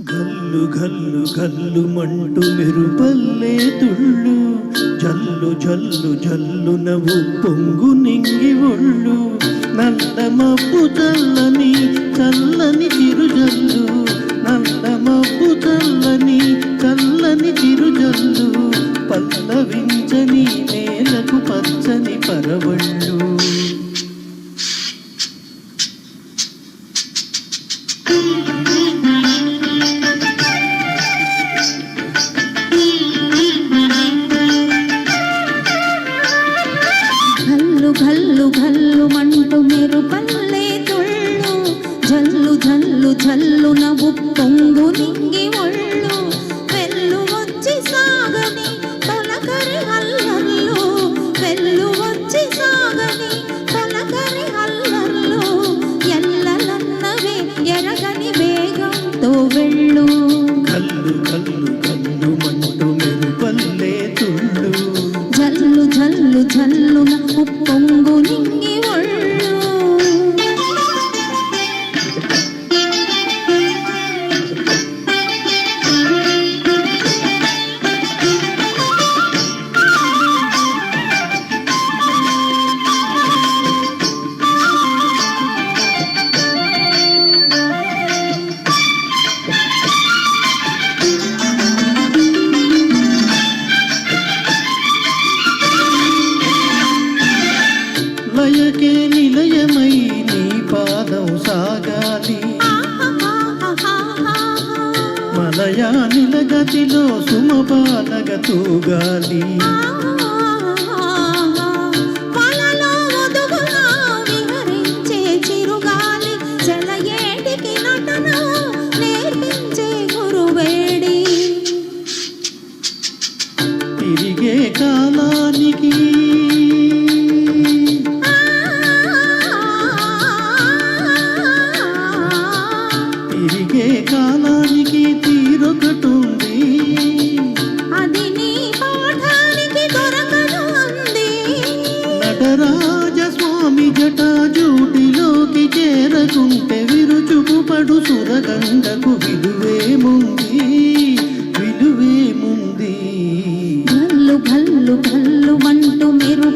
గల్లు గల్లు గల్లు మంటు మెరుపల్లే తుళ్ళు. జల్లు జల్లు జల్లు నవ్వు పొంగు నింగి ఒళ్ళు. నల్ల మబ్బు చల్లని చల్లని చిరుజల్లు. నల్ల మబ్బు చల్లని చల్లని చిరుజల్లు. పల్లవి జల్లు నింగి ఒళ్ళు వెల్లు వచ్చి సాగని తొలకరి అల్లర్లు వెల్లు వచ్చి సాగని లయకే నిలయమై నీ పాదం సాగాలి. మలయా నిలగతిలో సుమబాలగ తూగాలి. కాలానికి తీరొకటుంది. అది నీ పాఠానికి దొరకదు అంది. నటరాజ స్వామి జటాజూటిలోకి చేరకుంటే విరుచుకు పడు సురగండకు విలువేముంది విలువేముంది గల్లు గల్లు గల్లు మంటూ మీరు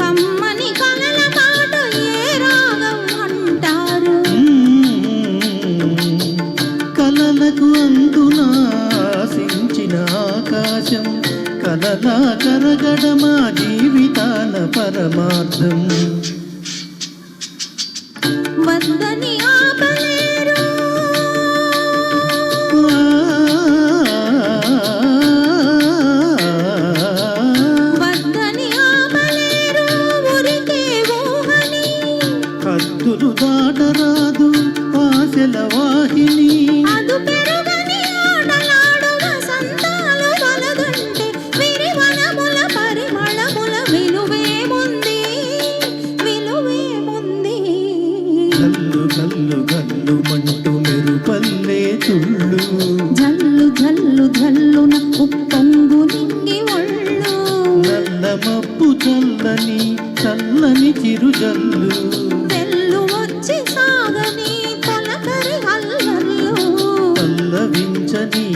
కమ్మని కలల మాట ఏ రాగం అంటారు? కలలకు అందునా ఆశించిన ఆకాశం కలలా కరగడమా జీవితాల పరమార్థం. వద్దని ఆపలేరు గల్లు గల్లు గల్లు మంటూ మెరుపల్లే తుళ్ళు జల్లు జల్లు జల్లున ఉప్పొంగు నింగి ఒళ్ళు. నల్ల మబ్బు చల్లని చల్లని చిరుజల్లు. వెల్లు వచ్చి సాగని తొలకరి అల్లర్లు. పల్లవించని